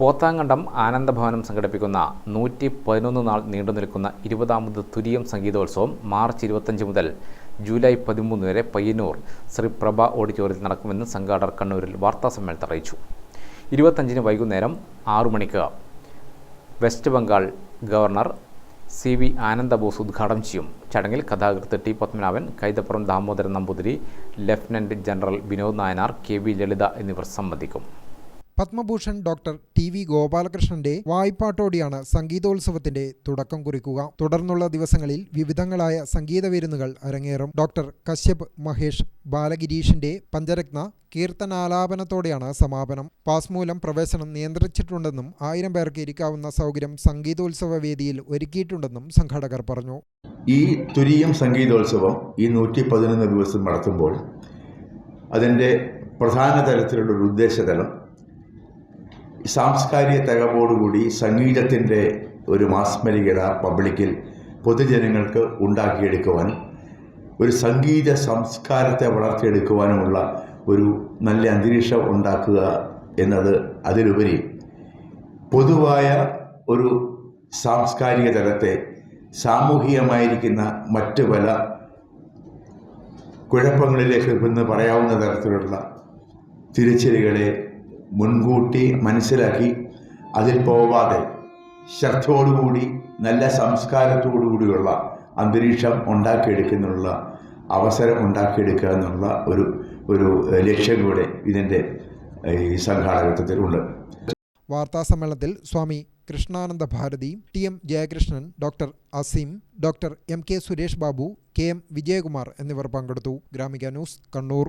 പോത്താങ്കണ്ടം ആനന്ദഭവനം സംഘടിപ്പിക്കുന്ന നൂറ്റി പതിനൊന്ന് നാൾ നീണ്ടു നിൽക്കുന്ന ഇരുപതാമത് തുരിയം സംഗീതോത്സവം മാർച്ച് ഇരുപത്തഞ്ച് മുതൽ ജൂലൈ പതിമൂന്ന് വരെ പയ്യന്നൂർ ശ്രീ പ്രഭ ഓഡിറ്റോറിയത്തിൽ നടക്കുമെന്ന് സംഘാടകർ കണ്ണൂരിൽ വാർത്താ സമ്മേളനത്തിൽ അറിയിച്ചു. ഇരുപത്തഞ്ചിന് വൈകുന്നേരം ആറു മണിക്ക് West Bengal governor C V Ananda Bose ഉദ്ഘാടനം ചെയ്യും. ചടങ്ങിൽ കഥാകൃത്ത് T Padmanabhan Kaithapram Damodaran Namboothiri lieutenant general Vinod Nayanar K V Lalitha എന്നിവർ സംബന്ധിക്കും. പത്മഭൂഷൺ ഡോക്ടർ ടി വി ഗോപാലകൃഷ്ണന്റെ വായ്പാട്ടോടെയാണ് സംഗീതോത്സവത്തിന്റെ തുടക്കം കുറിക്കുക. തുടർന്നുള്ള ദിവസങ്ങളിൽ വിവിധങ്ങളായ സംഗീത വിരുന്നുകൾ അരങ്ങേറും. ഡോക്ടർ കശ്യപ് മഹേഷ് ബാലഗിരീഷിന്റെ പഞ്ചരത്ന കീർത്തനാലാപനത്തോടെയാണ് സമാപനം. പാസ് മൂലം പ്രവേശനം നിയന്ത്രിച്ചിട്ടുണ്ടെന്നും ആയിരം പേർക്ക് ഇരിക്കാവുന്ന സൗകര്യം സംഗീതോത്സവ വേദിയിൽ ഒരുക്കിയിട്ടുണ്ടെന്നും സംഘാടകർ പറഞ്ഞു. ഈ തുരീയം സംഗീതോത്സവം ഈ നൂറ്റി പതിനൊന്ന് ദിവസം നടത്തുമ്പോൾ അതിന്റെ പ്രധാന തലത്തിലുള്ള ഒരു ഉദ്ദേശതലം സാംസ്കാരിക തകവോടുകൂടി സംഗീതത്തിന്റെ ഒരു മാസ്മരികത പബ്ലിക്കിൽ പൊതുജനങ്ങൾക്ക് ഉണ്ടാക്കിയെടുക്കുവാനും ഒരു സംഗീത സംസ്കാരത്തെ വളർത്തിയെടുക്കുവാനുമുള്ള ഒരു നല്ല അന്തരീക്ഷം ഉണ്ടാക്കുക എന്നത് അതിലുപരി പൊതുവായ ഒരു സാംസ്കാരിക തലത്തെ സാമൂഹികമായിരിക്കുന്ന മറ്റ് പല കുഴപ്പങ്ങളിലേക്ക് എന്ന് പറയാവുന്ന തരത്തിലുള്ള തിരിച്ചടികളെ മുൻകൂട്ടി മനസ്സിലാക്കി അതിൽ പോവാതെ ശ്രദ്ധയോടുകൂടി നല്ല സംസ്കാരത്തോടുകൂടിയുള്ള അന്തരീക്ഷം ഉണ്ടാക്കിയെടുക്കുന്നുള്ള അവസരം ഉണ്ടാക്കിയെടുക്കുക എന്നുള്ള ഒരു ഒരു ലക്ഷ്യം കൂടെ ഇതിന്റെ ഈ സംഘാടകത്വത്തിലുണ്ട്. വാർത്താ സമ്മേളനത്തിൽ Swami Krishnananda Bharathi T M Jayakrishnan doctor Azeem doctor M K Suresh Babu K M Vijayakumar എന്നിവർ പങ്കെടുത്തു. ഗ്രാമിക ന്യൂസ് കണ്ണൂർ.